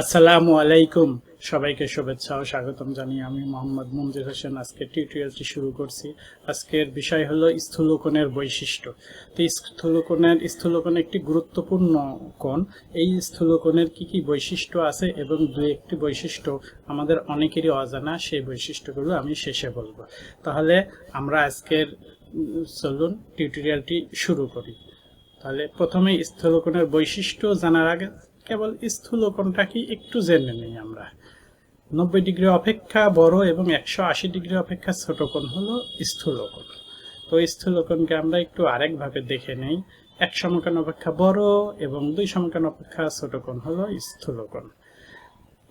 আসসালামু আলাইকুম। সবাইকে শুভেচ্ছা ও স্বাগতম জানিয়ে আমি মোহাম্মদ মঞ্জুর হোসেন। আজকে টিউটোরিয়ালটি শুরু করছি। আজকের বিষয় হলো স্থূলকোণের বৈশিষ্ট্য। তো স্থূলকোণের, স্থূলকোণ একটি গুরুত্বপূর্ণ কোণ। এই স্থূলকোণের কি কি বৈশিষ্ট্য আছে এবং দু একটি বৈশিষ্ট্য আমাদের অনেকেরই অজানা, সেই বৈশিষ্ট্যগুলো আমি শেষে বলব। তাহলে আমরা আজকের, চলুন টিউটোরিয়ালটি শুরু করি। তাহলে প্রথমে স্থূলকোণের বৈশিষ্ট্য জানার আগে কেবল স্থূলকোণটা কি একটু জেনে নিই আমরা। নব্বই ডিগ্রি অপেক্ষা বড় এবং একশো আশি ডিগ্রি অপেক্ষা ছোট কোণ হলো স্থূলকোণ তো স্থূলকোণকে আমরা একটু আরেকভাবে দেখে নেই। এক সমকান অপেক্ষা বড় এবং দুই সমকান অপেক্ষা ছোট কোণ হলো স্থূলকোণ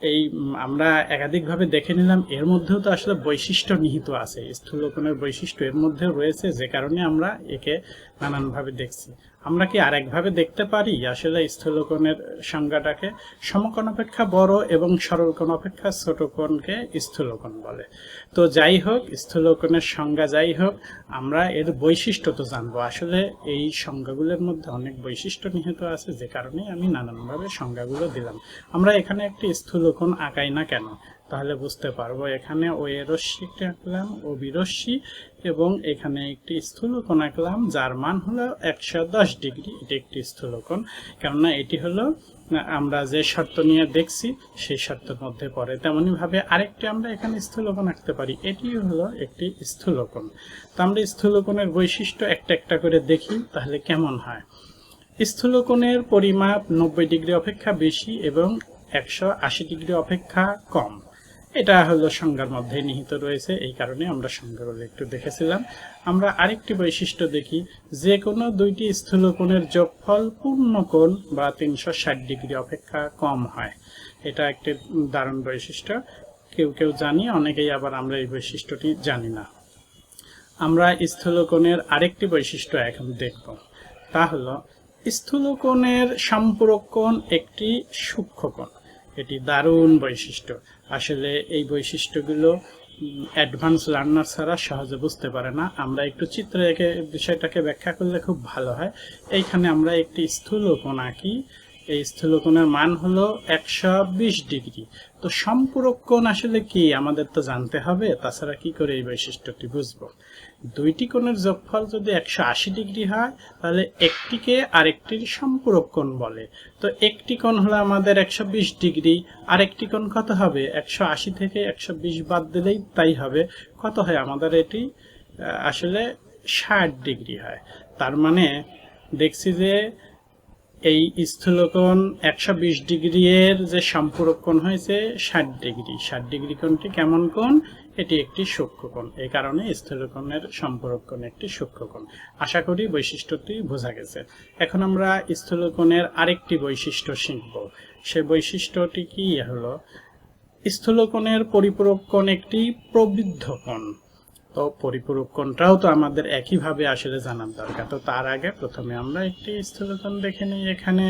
এই আমরা একাধিকভাবে দেখে নিলাম, এর মধ্যেও তো আসলে বৈশিষ্ট্য নিহিত আছে। স্থূলকোণের বৈশিষ্ট্য এর মধ্যেও রয়েছে, যে কারণে আমরা একে নানানভাবে দেখছি। আমরা কি আরেকভাবে দেখতে পারি? আসলে স্থূলকোণের সংজ্ঞাটাকে সমকোণ অপেক্ষা বড় এবং সরলকোণ অপেক্ষা ছোট কোণকে স্থূলকোণ বলে। তো যাই হোক, স্থূলকোণের সংজ্ঞা যাই হোক, আমরা এর বৈশিষ্ট্য তো জানব। আসলে এই সংজ্ঞাগুলোর মধ্যে অনেক বৈশিষ্ট্য নিহিত আছে, যে কারণে আমি নানানভাবে সংজ্ঞাগুলো দিলাম। আমরা এখানে একটি স্থূলকোণ আঁকাই না কেন? তাহলে বুঝতে পারব। এখানে ও এ রশ্মিটা আঁকলাম ও বিরশ্মি এবং এখানে একটি স্থূলকোণ আঁকলাম যার মান হলো একশো দশ ডিগ্রি। এটি একটি স্থূলকোণ, কেননা এটি হলো, আমরা যে শর্ত নিয়ে দেখছি, সেই শর্তের মধ্যে পড়ে। তেমনি ভাবে আরেকটি আমরা এখানে স্থূলকোণ আঁকতে পারি। এটি হলো একটি স্থূলকোণ। তো আমরা স্থূলকোণের বৈশিষ্ট্য একটা একটা করে দেখি, তাহলে কেমন হয়? স্থূলকোণের পরিমাপ নব্বই ডিগ্রি অপেক্ষা বেশি এবং একশো আশি ডিগ্রি অপেক্ষা কম। এটা হলো সংজ্ঞার মধ্যে নিহিত রয়েছে, এই কারণে আমরা সংজ্ঞাগুলো একটু দেখেছিলাম। আমরা আরেকটি বৈশিষ্ট্য দেখি যে কোনো দুইটি স্থূলকোণের যোগফল পূর্ণকোণ বা তিনশো ষাট ডিগ্রি অপেক্ষা কম হয়। এটা একটি দারুণ বৈশিষ্ট্য। কেউ কেউ জানি, অনেকেই আবার আমরা এই বৈশিষ্ট্যটি জানি না। আমরা স্থূলকোণের আরেকটি বৈশিষ্ট্য এখন দেখব। তা হলো, স্থূলকোণের সম্পূরক কোণ একটি সূক্ষ্মকোণ এটি দারুণ বৈশিষ্ট্য। আসলে এই বৈশিষ্ট্যগুলো অ্যাডভান্স লার্নার ছাড়া সহজে বুঝতে পারে না। আমরা একটু চিত্র এঁকে বিষয়টাকে ব্যাখ্যা করলে খুব ভালো হয়। এইখানে আমরা একটি স্থূলকোণ আঁকি। এই স্থূলকোণের মান হলো একশো বিশ ডিগ্রি। তো সম্পূরক কোণ আসলে কি? আমাদের তো জানতে হবে, তাছাড়া কি করে এই বৈশিষ্ট্যটি বুঝব? দুইটি কোণের যোগফল যদি একশো আশি ডিগ্রি হয়, তাহলে একটিকে আরেকটির সম্পূরক কোণ বলে। তো একটি কোণ হলো আমাদের একশো বিশ ডিগ্রি, আরেকটি কোণ কত হবে? একশো আশি থেকে একশো বিশ বাদ দিলেই তাই হবে। কত হয়? আমাদের এটি আসলে ষাট ডিগ্রি হয়। তার মানে দেখছি যে এই স্থূলকোণ একশো বিশ ডিগ্রি এর যে সম্পূরক কোণ হয়েছে, ষাট ডিগ্রি। ষাট ডিগ্রি কোণটি কেমন কোণ? এটি একটি সূক্ষ্মকোণ এই কারণে স্থূলকোণের সম্পূরক কোণ একটি সূক্ষ্মকোণ আশা করি বৈশিষ্ট্যটি বোঝা গেছে। এখন আমরা স্থূলকোণের আরেকটি বৈশিষ্ট্য শিখব। সে বৈশিষ্ট্যটি কি? হলো, স্থূলকোণের পরিপূরক কোণ একটি প্রবৃদ্ধ কোণ। তো পরিপূরক কোণটাও তো আমাদের একইভাবে আসলে জানার দরকার। তো তার আগে প্রথমে আমরা একটি স্থূলকোণ দেখে নিই। এখানে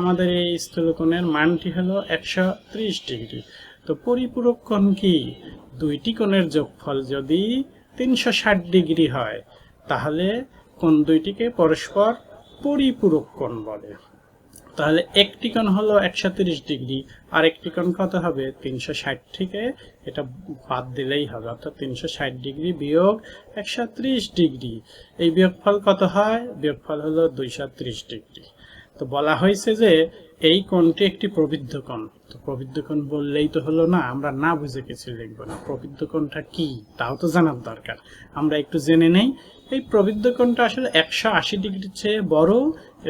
আমাদের এই স্থূলকোণের মানটি হলো একশো ত্রিশ ডিগ্রি। তো পরিপূরক কোণ কি? দুইটি কোণের যোগফল যদি তিনশো ষাট ডিগ্রি হয়, তাহলে কোন দুইটিকে পরস্পর পরিপূরক কোণ বলে। তাহলে একটি কোণ হলো একশো ডিগ্রি, আর একটি কোণ কত হবে? তিনশো ষাট থেকে এটা বাদ দিলেই হবে, অর্থাৎ তিনশো ষাট ডিগ্রি বিয়োগ একশো ত্রিশ ডিগ্রি। এই বিয়োগফল কত হয়? বিয়োগফল হলো দুইশো ত্রিশ ডিগ্রি। তো বলা হয়েছে যে এই কোণটি একটি প্রবৃদ্ধ কোণ। তো প্রবৃদ্ধকণ বললেই তো হলো না, আমরা না বুঝে কিছু লিখব না। প্রবৃদ্ধকণটা কি? তাও তো জানার দরকার। আমরা একটু জেনে নেই। এই প্রবৃদ্ধকণটা আসলে একশো আশি ডিগ্রির চেয়ে বড়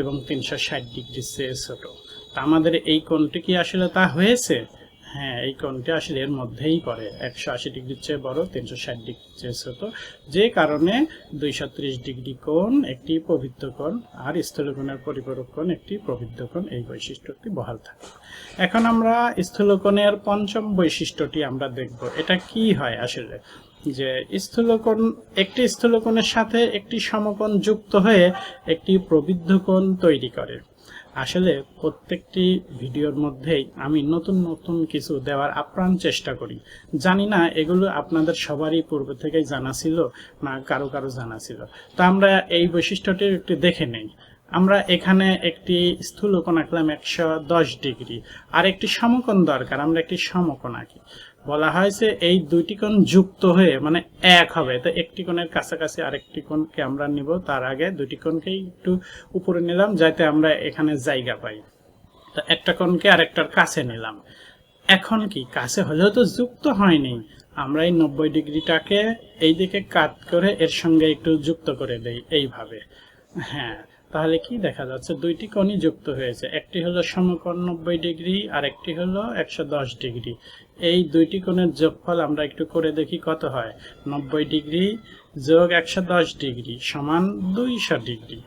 এবং তিনশো ষাট ডিগ্রির চেয়ে ছোট। তা আমাদের এই কোণটি কি আসলে তা হয়েছে? হ্যাঁ এই কোণটি আসলে এর মধ্যেই পড়ে। একশো আশি ডিগ্রির চেয়ে বড়, তিনশো ষাট ডিগ্রির চেয়ে ছোট। যে কারণে দুইশো ত্রিশ ডিগ্রি কোণ একটি পবিত্র কোণ আর স্থূলকোণের পরিপূরক কোণ একটি প্রবৃদ্ধ কোণ, এই বৈশিষ্ট্যটি বহাল থাকে এখন আমরা স্থূলকোণের পঞ্চম বৈশিষ্ট্যটি আমরা দেখব। এটা কি হয় আসলে? যে স্থূলকোণ একটি স্থূলকোণের সাথে একটি সমকোণ যুক্ত হয়ে একটি প্রবৃদ্ধ কোণ তৈরি করে। আসলে প্রত্যেকটি ভিডিওর মধ্যেই আমি নতুন নতুন কিছু দেওয়ার আপ্রাণ চেষ্টা করি। জানি না এগুলো আপনাদের সবারই পূর্ব থেকেই জানা ছিল না কারও কারও জানা ছিল। তো আমরা এই বৈশিষ্ট্যটি একটু দেখে নেই। আমরা এখানে একটি স্থূলকোণ আঁকলাম একশো দশ ডিগ্রি। আর একটি সমকোণ দরকার, আমরা একটি সমকোণ আঁকি। বলা হয়েছে এই দুইটি কোণ যুক্ত হয়ে মানে এক হবে। তো একটি কোণের কাছাকাছি আরেকটি কোণকে আমরা নিব, তার আগে দুটি কোণকেই একটু উপরে নিলাম, যাতে আমরা এখানে জায়গা পাই। তো একটা কোণকে আরেকটার কাছে নিলাম। এখন কি? কাছে হলেও তো যুক্ত হয়নি। আমরা এই নব্বই ডিগ্রিটাকে এই দিকে কাট করে এর সঙ্গে একটু যুক্ত করে দেই, এইভাবে। হ্যাঁ তাহলে কি দেখা যাচ্ছে? দুইটি কোণই যুক্ত হয়েছে। একটি হলো সমকোণ নব্বই ডিগ্রি আর একটি হলো একশো দশ ডিগ্রি। এই দুইটি কোণের যোগফল আমরা একটু করে দেখি কত হয়? নব্বই ডিগ্রি যোগ একশো দশ ডিগ্রি সমান দুইশো ডিগ্রি।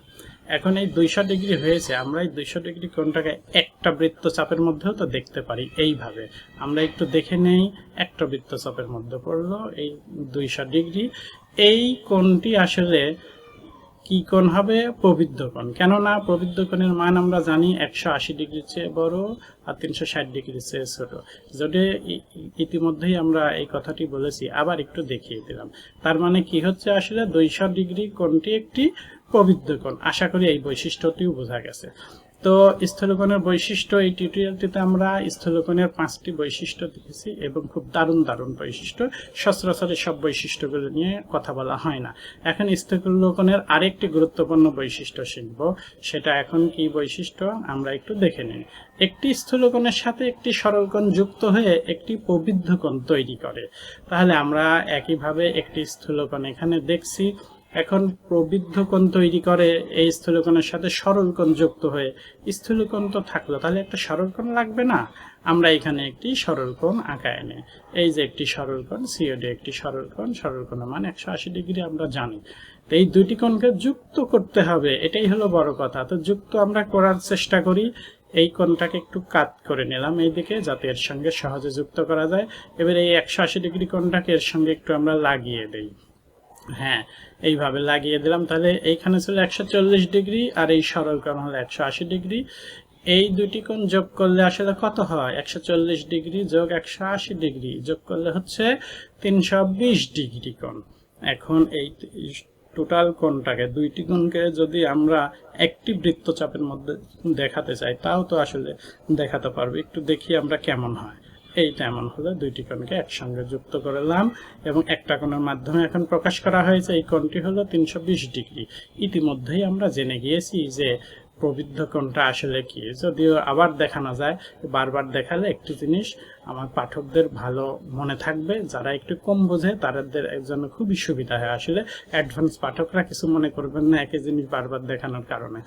এখন এই দুইশো ডিগ্রি হয়েছে। আমরা এই দুইশো ডিগ্রি কোণটাকে একটা বৃত্তচাপের মধ্যেও তো দেখতে পারি এইভাবে। আমরা একটু দেখে নেই, একটা বৃত্তচাপের মধ্যে পড়ল, এই দুইশো ডিগ্রি। এই কোণটি আসলে কি কোণ হবে? প্রবৃদ্ধ কোণ। কেননা প্রবৃদ্ধ কোণের মান আমরা জানি একশো আশি ডিগ্রি চেয়ে বড় আর তিনশো ষাট ডিগ্রি চেয়ে ছোট। যদি ইতিমধ্যেই আমরা এই কথাটি বলেছি, আবার একটু দেখিয়ে দিলাম। তার মানে কি হচ্ছে আসলে? দুইশো ডিগ্রি কোণটি একটি প্রবৃদ্ধ কোণ। আশা করি এই বৈশিষ্ট্যটিও বোঝা গেছে। তো স্থলকোণের বৈশিষ্ট্য এই টিউটোরিয়ালটিতে আমরা স্থলকোণের পাঁচটি বৈশিষ্ট্য দেখেছি এবং খুব দারুণ দারুণ বৈশিষ্ট্য। সচরাচর এই সব বৈশিষ্ট্যগুলো নিয়ে কথা বলা হয় না। এখন স্থলকোণের আরেকটি গুরুত্বপূর্ণ বৈশিষ্ট্য শিখব। সেটা এখন কি বৈশিষ্ট্য? আমরা একটু দেখে নিই। একটি স্থূলকোণের সাথে একটি সরলকোণ যুক্ত হয়ে একটি প্রবৃদ্ধ কোণ তৈরি করে। তাহলে আমরা একইভাবে একটি স্থূলকোণ এখানে দেখছি। এখন প্রবৃদ্ধ কোণ তৈরি করে এই স্থূলকোণের সাথে সরল কোণ যুক্ত হয়ে স্থূলকোণ তো থাকল, তাহলে একটা সরল কোণ লাগবে না? আমরা এখানে একটি সরল কোণ আঁকায় এনে এই যে একটি সরল কোণ সিওডি একটি সরল কোণ, সরল কোণের মান একশো আশি ডিগ্রি আমরা জানি। তো এই দুটি কোণকে যুক্ত করতে হবে, এটাই হলো বড় কথা। তো যুক্ত আমরা করার চেষ্টা করি, এই কোণটাকে একটু কাট করে নিলাম এইদিকে, যাতে এর সঙ্গে সহজে যুক্ত করা যায়। এবার এই একশো আশি ডিগ্রি কোণটাকে এর সঙ্গে একটু আমরা লাগিয়ে দেই। হ্যাঁ এইভাবে লাগিয়ে দিলাম। তাহলে এইখানে ছিল একশো চল্লিশ ডিগ্রি আর এই সরল কোণ হলো একশো আশি ডিগ্রি। এই দুটি কোণ যোগ করলে আসলে কত হয়? একশো চল্লিশ ডিগ্রি যোগ একশো আশি ডিগ্রি যোগ করলে হচ্ছে তিনশো বিশ ডিগ্রি কোণ। এখন এই টোটাল কোণটাকে, দুইটি কোণকে যদি আমরা একটি বৃত্তচাপের মধ্যে দেখাতে চাই, তাও তো আসলে দেখাতে পারব। একটু দেখি আমরা কেমন হয়। এইটা এমন হলে, দুইটি কোণকে একসঙ্গে যুক্ত করলাম এবং একটা কোণের মাধ্যমে এখন প্রকাশ করা হয়েছে। এই কোণটি হলো তিনশো বিশ ডিগ্রি। ইতিমধ্যেই আমরা জেনে গিয়েছি যে প্রবৃদ্ধ কোণটা আসলে কি। যদিও আবার দেখানো যায়, বারবার দেখালে একটি জিনিস আমার পাঠকদের ভালো মনে থাকবে, যারা একটু কম বোঝে তাদের জন্য খুবই সুবিধা হয়। আসলে অ্যাডভান্স পাঠকরা কিছু মনে করবেন না, একই জিনিস বারবার দেখানোর কারণে।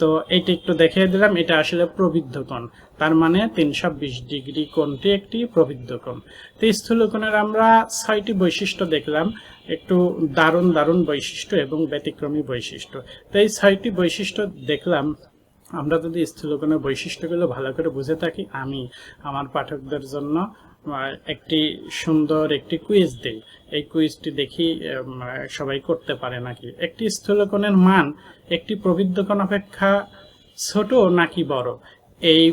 তো এইটা একটু দেখিয়ে দিলাম, এটা আসলে প্রবৃদ্ধ কোণ। তার মানে তিনশো বিশ ডিগ্রি কোণটি একটি প্রবৃদ্ধ কোণ। তো স্থূল কোণের আমরা ছয়টি বৈশিষ্ট্য দেখলাম, একটু দারুণ দারুণ বৈশিষ্ট্য এবং ব্যতিক্রমী বৈশিষ্ট্য। তো এই ছয়টি বৈশিষ্ট্য দেখলাম, আমরা যদি স্থূলকোণের বৈশিষ্ট্যগুলো ভালো করে বুঝে থাকি, আমি, আমার পাঠকদের জন্য একটি সুন্দর একটি কুইজ দেই। এই কুইজটি দেখি সবাই করতে পারে নাকি? একটি স্থূলকোণের মান একটি প্রবৃদ্ধ কোণ অপেক্ষা ছোট নাকি বড়? এই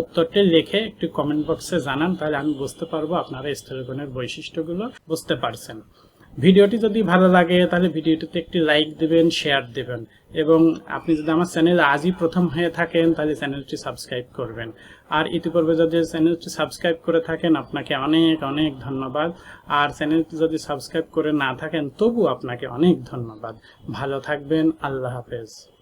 উত্তরটি লিখে একটু কমেন্ট বক্সে জানান, তাহলে আমি বুঝতে পারব আপনারা স্থূলকোণের বৈশিষ্ট্যগুলো বুঝতে পারছেন। ভিডিওটি যদি ভালো লাগে, তাহলে ভিডিওটিতে একটি লাইক দেবেন শেয়ার দেবেন। এবং আপনি যদি আমার চ্যানেল আজই প্রথম হয়ে থাকেন, তাহলে চ্যানেলটি সাবস্ক্রাইব করবেন। আর ইতিপূর্বে যদি চ্যানেলটি সাবস্ক্রাইব করে থাকেন, আপনাকে অনেক অনেক ধন্যবাদ। আর চ্যানেলটি যদি সাবস্ক্রাইব করে না থাকেন, তবু আপনাকে অনেক ধন্যবাদ। ভালো থাকবেন, আল্লাহ হাফেজ।